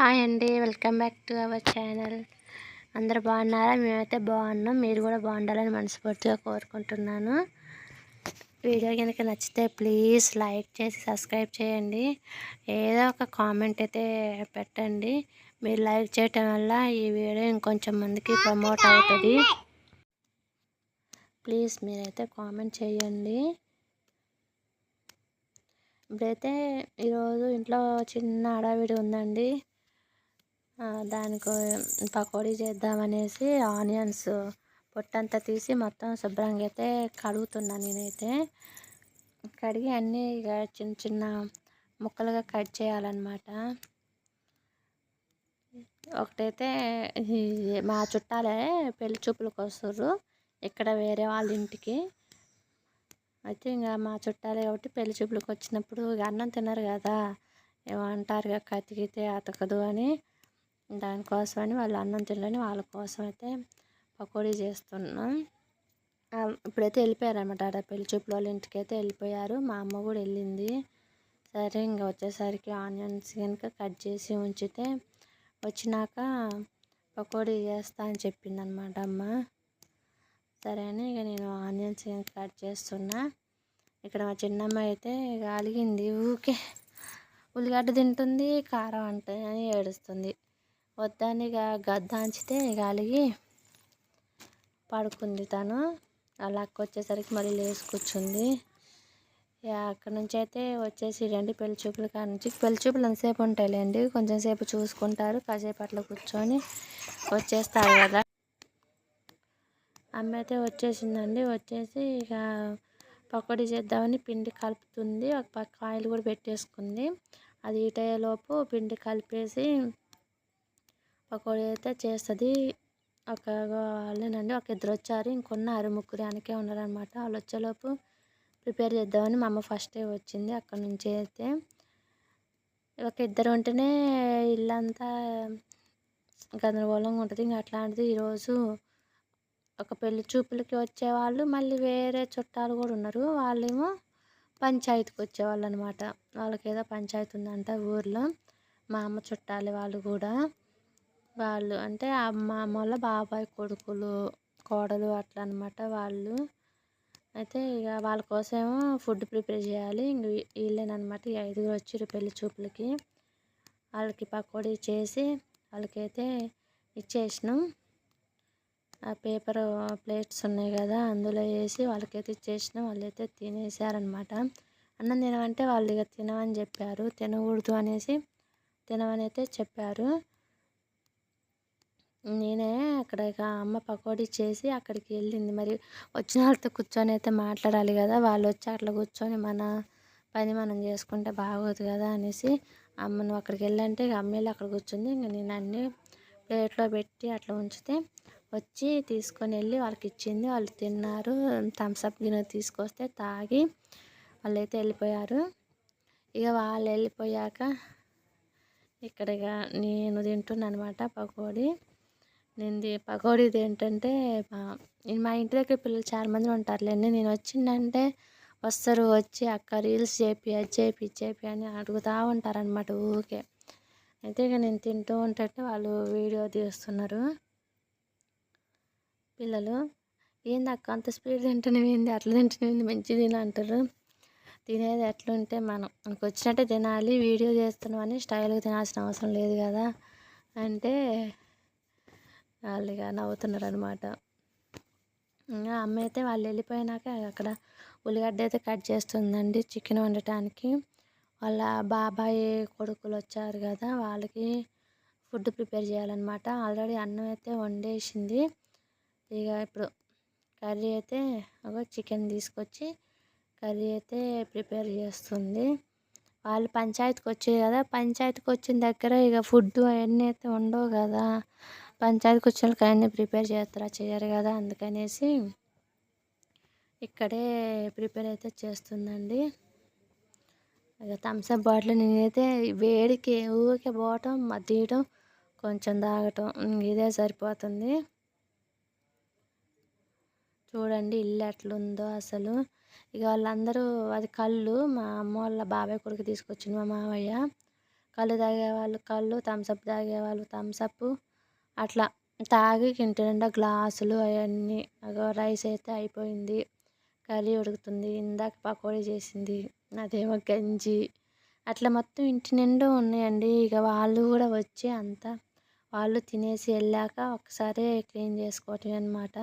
Hi అండి. Welcome back to our channel. అందరు బాగున్నారా? మేమైతే బాగున్నాం. మీరు కూడా బాగుండాలని మనస్ఫూర్తిగా కోరుకుంటున్నాను. వీడియో కనుక నచ్చితే ప్లీజ్ లైక్ చేసి సబ్స్క్రైబ్ చేయండి. ఏదో ఒక కామెంట్ అయితే పెట్టండి. మీరు లైక్ చేయటం వల్ల ఈ వీడియో ఇంకొంచెం మందికి ప్రమోట్ అవుతుంది. ప్లీజ్ మీరైతే కామెంట్ చేయండి. ఇప్పుడైతే ఈరోజు ఇంట్లో చిన్న అడావిడి ఉందండి. దానికి పకోడీ చేద్దామనేసి ఆనియన్స్ పొట్టంతా తీసి మొత్తం శుభ్రంగా అయితే కడుగుతున్నాను నేనైతే. కడిగి అన్నీ ఇక చిన్న చిన్న ముక్కలుగా కట్ చేయాలన్నమాట. ఒకటైతే మా చుట్టాలే పెళ్ళి చూపులకు వస్తారు ఇక్కడ వేరే వాళ్ళ ఇంటికి. అయితే ఇంకా మా చుట్టాలే కాబట్టి పెళ్ళి చూపులకు వచ్చినప్పుడు అన్నం తిన్నారు కదా ఏమంటారు కతికితే అతకదు అని. దానికోసమని వాళ్ళు అన్నం తినలేని వాళ్ళ కోసం అయితే పకోడీ చేస్తున్నాం. ఇప్పుడైతే వెళ్ళిపోయారనమాట ఆడ పెళ్ళి చూపుల వాళ్ళ ఇంటికి అయితే వెళ్ళిపోయారు. మా అమ్మ కూడా వెళ్ళింది. సరే ఇంకా వచ్చేసరికి ఆనియన్స్ కనుక కట్ చేసి ఉంచితే వచ్చినాక పకోడీ చేస్తా అని చెప్పింది అనమాట అమ్మ. సరే అని ఇక నేను ఆనియన్స్ కట్ చేస్తున్నా. ఇక్కడ మా చిన్నమ్మ అయితే అలిగింది ఊకే ఉల్లిగడ్డ తింటుంది కారం అంటే అని ఏడుస్తుంది. వద్దని ఇక గద్దాంచితే ఇక అలిగి పడుకుంది తను. అలా వచ్చేసరికి మళ్ళీ లేచి కూర్చుంది. ఇక అక్కడ నుంచి అయితే వచ్చేసి రండి పెళ్ళి చూపులు కాడ నుంచి పెళ్ళి చూపులు ఎంతసేపు ఉంటాయిలేండి? కొంచెం సేపు చూసుకుంటారు కాసేపు అట్లా కూర్చొని వచ్చేస్తారు కదా. అమ్మ అయితే వచ్చేసిందండి. వచ్చేసి ఇక పకోడీ చేద్దామని పిండి కలుపుతుంది. ఒక పక్క ఆయిల్ కూడా పెట్టేసుకుంది. అది ఈటయ్యేలోపు పిండి కలిపేసి పకోడీ అయితే చేస్తుంది ఒక వాళ్ళేనండి ఒక ఇద్దరు వచ్చారు. ఇంకొన్నారు ముగ్గురు వెనకే ఉన్నారనమాట వాళ్ళు వచ్చేలోపు ప్రిపేర్ చేద్దామని మా అమ్మ ఫస్టే వచ్చింది అక్కడ నుంచి అయితే. ఒక ఇద్దరు ఉంటేనే ఇల్లంతా గందరగోళంగా ఉంటుంది. ఇంకా అట్లాంటిది ఈరోజు ఒక పెళ్ళి చూపులకి వచ్చేవాళ్ళు మళ్ళీ వేరే చుట్టాలు కూడా ఉన్నారు. వాళ్ళేమో పంచాయతీకి వచ్చేవాళ్ళు అనమాట వాళ్ళకి ఏదో పంచాయతీ ఉందంట ఊర్లో మా అమ్మ చుట్టాలి వాళ్ళు కూడా. వాళ్ళు అంటే అమ్మ అమ్మ వాళ్ళ బాబాయ్ కొడుకులు కోడలు అట్లా అనమాట వాళ్ళు. అయితే ఇక వాళ్ళ కోసమేమో ఫుడ్ ప్రిపేర్ చేయాలి. ఇంక వీళ్ళేనమాట ఈ ఐదుగురు వచ్చారు పెళ్ళి చూపులకి. వాళ్ళకి పకోడీ చేసి వాళ్ళకైతే ఇచ్చేసినాం. ఆ పేపర్ ప్లేట్స్ ఉన్నాయి కదా అందులో వేసి వాళ్ళకైతే ఇచ్చేసినాం. వాళ్ళైతే తినేసారనమాట. అన్నం తినమంటే వాళ్ళు ఇక తినమని చెప్పారు. తినకూడదు అనేసి తినమని అయితే చెప్పారు. నేనే అక్కడ ఇక అమ్మ పకోడీ చేసి అక్కడికి వెళ్ళింది. మరి వచ్చిన వాళ్ళతో కూర్చొని అయితే మాట్లాడాలి కదా. వాళ్ళు వచ్చి అట్లా కూర్చొని మన పని మనం చేసుకుంటే బాగోదు కదా అనేసి అమ్మ నువ్వు అక్కడికి వెళ్ళంటే ఇక అమ్మ వెళ్ళి అక్కడ కూర్చుంది. ఇంక నేను అన్నీ ప్లేట్లో పెట్టి అట్లా ఉంచితే వచ్చి తీసుకొని వెళ్ళి వాళ్ళకి ఇచ్చింది. వాళ్ళు తిన్నారు. థమ్స్అప్ గిన్నె తీసుకొస్తే తాగి వాళ్ళైతే వెళ్ళిపోయారు. ఇక వాళ్ళు వెళ్ళిపోయాక ఇక్కడ నేను తింటున్నాను అనమాట పకోడీ. నేను పకోడీది ఏంటంటే మా ఇంటి దగ్గర పిల్లలు చాలా మంది ఉంటారులేండి. నేను వచ్చిందంటే వస్తారు వచ్చి అక్క రీల్స్ చేపి అది చేపి చేపి అని అడుగుతూ ఉంటారనమాట ఊరికే. అయితే ఇక నేను తింటూ ఉంటే వాళ్ళు వీడియో తీస్తున్నారు. పిల్లలు ఏంది అక్క అంత స్పీడ్ తింటున్నవి? అట్లా తింటున్నవి? మంచి తిన అంటారు. తినేది ఎట్లుంటే మనం మనకు వచ్చినట్టే తినాలి వీడియో చేస్తున్నామని స్టైల్గా తినాల్సిన అవసరం లేదు కదా. అంటే వాళ్ళు ఇక నవ్వుతున్నారు అనమాట ఇంకా అమ్మ అయితే వాళ్ళు వెళ్ళిపోయినాక అక్కడ ఉల్లిగడ్డ అయితే కట్ చేస్తుందండి చికెన్ వండటానికి. వాళ్ళ బాబాయ్ కొడుకులు వచ్చారు కదా వాళ్ళకి ఫుడ్ ప్రిపేర్ చేయాలన్నమాట. ఆల్రెడీ అన్నం అయితే వండేసింది. ఇక ఇప్పుడు కర్రీ అయితే ఒక చికెన్ తీసుకొచ్చి కర్రీ అయితే ప్రిపేర్ చేస్తుంది. వాళ్ళు పంచాయతీకి వచ్చాయి కదా పంచాయతీకి వచ్చిన దగ్గర ఇక ఫుడ్ అవన్నీ అయితే ఉండవు కదా. పంచాయతీ వచ్చిన అన్నీ ప్రిపేర్ చేస్తారా? చేయరు కదా అందుకనేసి ఇక్కడే ప్రిపేర్ అయితే చేస్తుందండి. ఇక థమ్స్అప్ బాటిల్ నేనైతే వేడికి ఊరికే పోవటం తీయటం కొంచెం తాగటం ఇదే సరిపోతుంది. చూడండి ఇల్లు ఎట్లుందో అసలు. ఇక వాళ్ళందరూ అది కళ్ళు మా అమ్మ వాళ్ళ బాబాయ్ కొడుకు తీసుకొచ్చింది మా మావయ్య కళ్ళు తాగేవాళ్ళు కళ్ళు థమ్సప్ తాగేవాళ్ళు థమ్సప్ అట్లా తాగి ఇంటి నిండా గ్లాసులు అవన్నీ అగో రైస్ అయితే అయిపోయింది. కర్రీ ఉడుకుతుంది. ఇందాక పకోడీ చేసింది. అదేమో గంజి. అట్లా మొత్తం ఇంటి నిండా ఉన్నాయండి. ఇక వాళ్ళు కూడా వచ్చి అంతా వాళ్ళు తినేసి వెళ్ళాక ఒకసారి క్లీన్ చేసుకోవటం అనమాట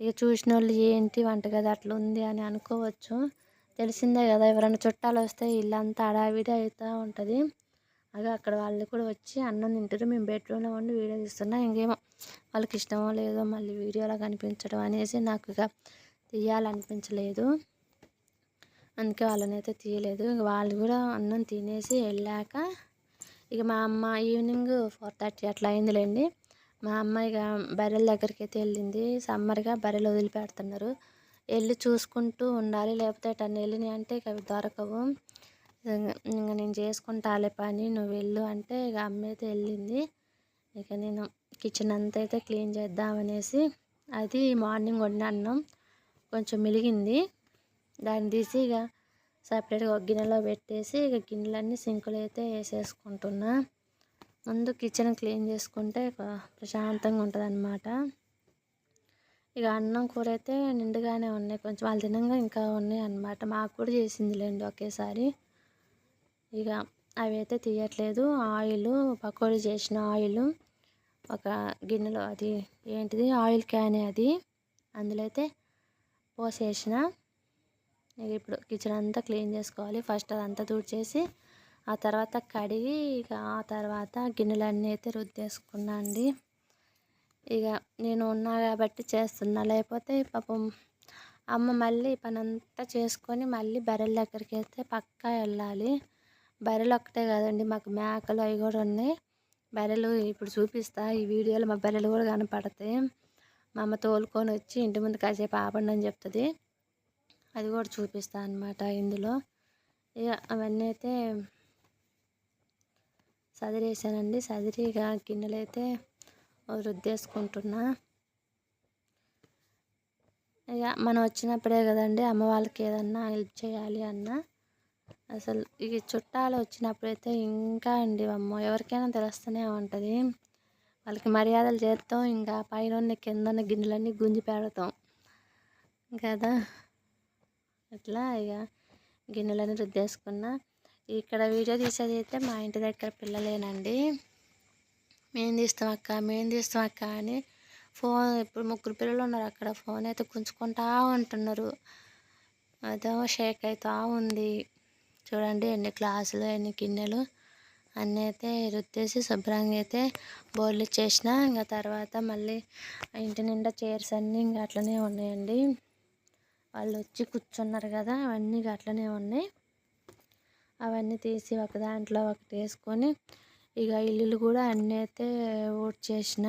ఇక చూసిన వాళ్ళు ఏంటి వంటగది అట్లా ఉంది అని అనుకోవచ్చు. తెలిసిందే కదా ఎవరైనా చుట్టాలు వస్తే ఇల్లంతా అడావిడి అవుతూ ఉంటుంది. అదే అక్కడ వాళ్ళు కూడా వచ్చి అన్నం తింటారు. మేము బెడ్రూమ్లో ఉండి వీడియో తీస్తున్నా. ఇంకేమో వాళ్ళకి ఇష్టమో లేదో మళ్ళీ వీడియోలో కనిపించడం అనేసి నాకు ఇక తీయాలనిపించలేదు. అందుకే వాళ్ళనైతే తీయలేదు. ఇక వాళ్ళు కూడా అన్నం తినేసి వెళ్ళాక ఇక మా అమ్మ ఈవినింగ్ ఫోర్ థర్టీ అట్లా అయిందిలేండి. మా అమ్మ ఇక బర్రెల దగ్గరికి అయితే వెళ్ళింది. సమ్మర్గా బర్రెలు వదిలిపెడుతున్నారు. వెళ్ళి చూసుకుంటూ ఉండాలి. లేకపోతే ఎటన్నా వెళ్ళినాయి అంటే ఇక అవి దొరకవు. ఇంకా నేను చేసుకుంటాలే పని నువ్వు వెళ్ళు అంటే ఇక అమ్మ అయితే వెళ్ళింది. ఇక నేను కిచెన్ అంతా అయితే క్లీన్ చేద్దామనేసి అది మార్నింగ్ వండిన. అన్నం కొంచెం మిలిగింది. దాన్ని తీసి ఇక సపరేట్గా ఒక గిన్నెలో పెట్టేసి ఇక గిన్నెలన్నీ సింకులు అయితే వేసేసుకుంటున్నా. ముందు కిచెన్ క్లీన్ చేసుకుంటే ప్రశాంతంగా ఉంటుంది అనమాట ఇక అన్నం కూర అయితే నిండుగానే ఉన్నాయి. కొంచెం వాళ్ళు తినంగా ఇంకా ఉన్నాయి అనమాట మాకు కూడా చేసిందిలేండి ఒకేసారి. ఇక అవి అయితే తీయట్లేదు. ఆయిల్ పకోడీ చేసిన ఆయిల్ ఒక గిన్నెలో అది ఏంటిది? ఆయిల్ క్యాన్ అది. అందులో అయితే పోసేసిన. ఇక ఇప్పుడు కిచెన్ అంతా క్లీన్ చేసుకోవాలి. ఫస్ట్ అదంతా తుడిచేసి ఆ తర్వాత కడిగి ఇక ఆ తర్వాత గిన్నెలన్నీ అయితే రుద్దేసుకున్నా అండి. ఇక నేను ఉన్నా కాబట్టి చేస్తున్నా. లేకపోతే పాపం అమ్మ మళ్ళీ పనంతా చేసుకొని మళ్ళీ బర్రెల దగ్గరికి అయితే పక్కా వెళ్ళాలి. బర్రెలు ఒక్కటే కదండి మాకు మేకలు అవి కూడా ఉన్నాయి. బర్రెలు ఇప్పుడు చూపిస్తా ఈ వీడియోలో మా బర్రెలు కూడా కనపడతాయి. మా అమ్మ తోలుకొని వచ్చి ఇంటి ముందు కాసేపు ఆపండి అని చెప్తుంది. అది కూడా చూపిస్తా అనమాట ఇందులో. ఇక అవన్నీ అయితే సదిరేసానండి. సదిరిగా గిన్నెలు అయితే రుద్దేసుకుంటున్నా. ఇక మనం వచ్చినప్పుడే కదండి అమ్మ వాళ్ళకి ఏదన్నా హెల్ప్ చేయాలి అన్నా అసలు ఈ చుట్టాలు వచ్చినప్పుడైతే ఇంకా అండి అమ్మ ఎవరికైనా తెలుస్తూనే ఉంటుంది. వాళ్ళకి మర్యాదలు చేస్తాం ఇంకా పైన కింద గిన్నెలన్నీ గుంజి పెడతాం. కదా? అట్లా ఇక గిన్నెలన్నీ రుద్దేసుకున్నా. ఇక్కడ వీడియో తీసేది అయితే మా ఇంటి దగ్గర పిల్లలేనండి. మేము తీస్తాం అక్క? మేము తీస్తాం అక్క? అని ఫోన్ ఇప్పుడు ముగ్గురు పిల్లలు ఉన్నారు అక్కడ. ఫోన్ అయితే గుంజుకుంటా ఉంటున్నారు. అదేమో షేక్ అవుతా ఉంది. చూడండి ఎన్ని గ్లాసులు ఎన్ని గిన్నెలు అన్నీ అయితే రుద్దేసి శుభ్రంగా అయితే బోర్లు చేసిన ఇంకా తర్వాత మళ్ళీ ఇంటి నిండా చైర్స్ అన్నీ ఇంకా అట్లనే ఉన్నాయండి. వాళ్ళు వచ్చి కూర్చున్నారు కదా అవన్నీ అట్లనే ఉన్నాయి. అవన్నీ తీసి ఒక దాంట్లో ఒకటి వేసుకొని ఇక ఇల్లులు కూడా అన్నీ అయితే చేసిన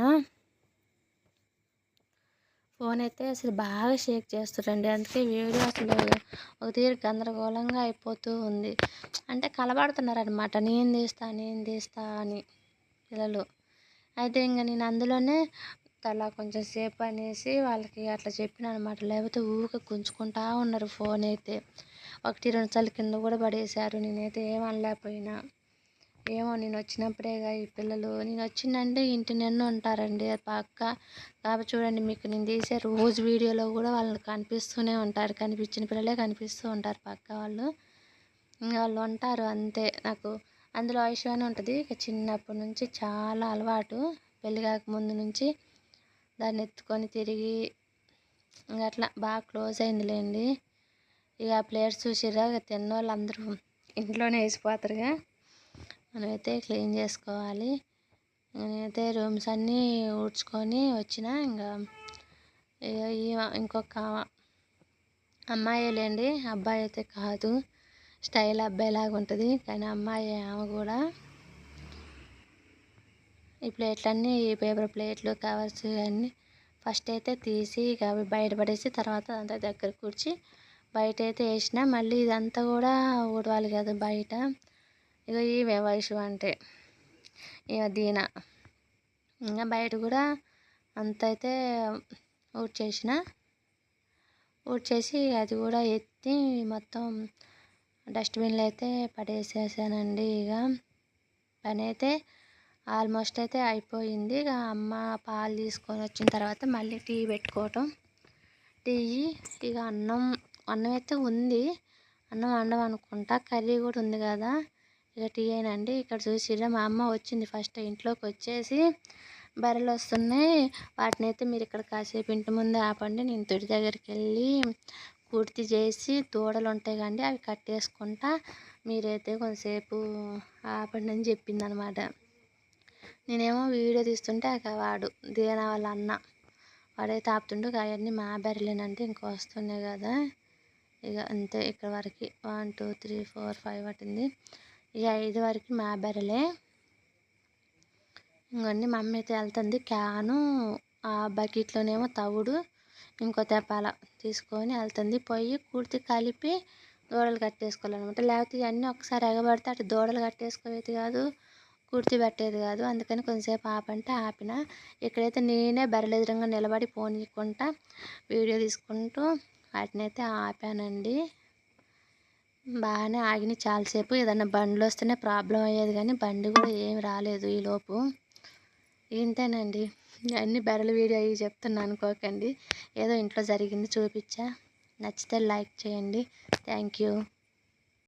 ఫోన్ అయితే అసలు బాగా షేక్ చేస్తుండండి అందుకే వీడియో అసలు ఒక తీరు గందరగోళంగా అయిపోతూ ఉంది. అంటే కలబడుతున్నారనమాట నేను తీస్తా నేను తీస్తా అని పిల్లలు. అయితే ఇంకా నేను అందులోనే అలా కొంచెం సేపు అనేసి వాళ్ళకి అట్లా చెప్పిన అనమాట లేకపోతే ఊరికే గుంజుకుంటా ఉన్నారు ఫోన్ అయితే ఒకటి రెండు సార్లు కింద కూడా పడేశారు. నేనైతే ఏమనలేకపోయినా ఏమో నేను వచ్చినప్పుడేగా ఈ పిల్లలు. నేను వచ్చిందంటే ఇంటి నిన్న ఉంటారండి పక్క. కాబట్టి చూడండి మీకు నేను తీసే రోజు వీడియోలో కూడా వాళ్ళు కనిపిస్తూనే ఉంటారు. కనిపించిన పిల్లలే కనిపిస్తూ ఉంటారు పక్క వాళ్ళు. ఇంకా వాళ్ళు ఉంటారు అంతే. నాకు అందులో ఐశ్వర్యం ఉంటుంది. ఇక చిన్నప్పటి నుంచి చాలా అలవాటు. పెళ్ళి కాకముందు నుంచి దాన్ని ఎత్తుకొని తిరిగి ఇంకా అట్లా బాగా క్లోజ్ అయిందిలేండి. ఇక ఆ ప్లేట్స్ చూసిరా ఇక తిన్న వాళ్ళు అందరూ ఇంట్లోనే వేసిపోతారుగా. మనమైతే క్లీన్ చేసుకోవాలి. నేనైతే రూమ్స్ అన్నీ ఊడ్చుకొని వచ్చిన ఇంకా ఇంకొక అమ్మాయి లేండి అబ్బాయి అయితే కాదు. స్టైల్ అబ్బాయి లాగా ఉంటుంది. కానీ అమ్మాయి ఆమె కూడా ఈ ప్లేట్లన్నీ ఈ పేపర్ ప్లేట్లు కవర్స్ అన్నీ ఫస్ట్ అయితే తీసి ఇక అవి బయటపడేసి తర్వాత అంతా దగ్గర కూర్చి బయట అయితే వేసిన మళ్ళీ ఇదంతా కూడా ఊడవాలి కదా బయట. ఇక ఈ వయసు అంటే ఇక దీన. ఇంకా బయట కూడా అంత అయితే ఊడ్చేసిన. ఊడ్చేసి అది కూడా ఎత్తి మొత్తం డస్ట్బిన్లో అయితే పడేసేసానండి ఇక పని అయితే ఆల్మోస్ట్ అయితే అయిపోయింది. ఇక అమ్మ పాలు తీసుకొని వచ్చిన తర్వాత మళ్ళీ టీ పెట్టుకోవటం. టీ ఇక అన్నం అన్నం అయితే ఉంది. అన్నం వండమనుకుంటా. కర్రీ కూడా ఉంది కదా. ఇక టీ అయినండి. ఇక్కడ చూసిరా మా అమ్మ వచ్చింది ఫస్ట్ ఇంట్లోకి వచ్చేసి బర్రెలు వస్తున్నాయి వాటిని అయితే మీరు ఇక్కడ కాసేపు ఇంటి ముందే ఆపండి. నేను తొడి దగ్గరికి వెళ్ళి పూర్తి చేసి దూడలు ఉంటాయి కండి అవి కట్టేసుకుంటా మీరైతే కొంతసేపు ఆపండి అని చెప్పింది అనమాట నేనేమో వీడియో తీస్తుంటే అక్కడ వాడు దేనా వాళ్ళ అన్న వాడైతే ఆపుతుండు. అవన్నీ మా బర్రెలేనంటే ఇంకో వస్తున్నాయి కదా. ఇక అంతే ఇక్కడ వరకు one two three four five పట్టింది ఇక ఐదు వరకు మా బర్రెలే. ఇంకొన్ని మమ్మీ అయితే వెళ్తుంది క్యాను ఆ బకెట్లోనేమో తవుడు ఇంకో తెప్పాల తీసుకొని వెళ్తుంది పొయ్యి కూర్తి కలిపి దూడలు కట్టేసుకోవాలన్నమాట లేకపోతే ఇవన్నీ ఒకసారి ఎగబడితే అటు దూడలు కట్టేసుకోవేది కాదు కుర్తి పెట్టేది కాదు. అందుకని కొంచెంసేపు ఆపంటే ఆపిన. ఇక్కడైతే నేనే బెరలెదురంగా నిలబడి ఫోన్ ఇవ్వకుండా వీడియో తీసుకుంటూ వాటిని అయితే ఆపానండి. బాగానే ఆగిన చాలాసేపు. ఏదన్నా బండ్లు వస్తేనే ప్రాబ్లం అయ్యేది కానీ బండి కూడా ఏమి రాలేదు ఈలోపు ఇంతేనండి అన్ని బెరలు వీడియో అవి చెప్తున్నాను అనుకోకండి. ఏదో ఇంట్లో జరిగింది చూపించా. నచ్చితే లైక్ చేయండి. Thank you.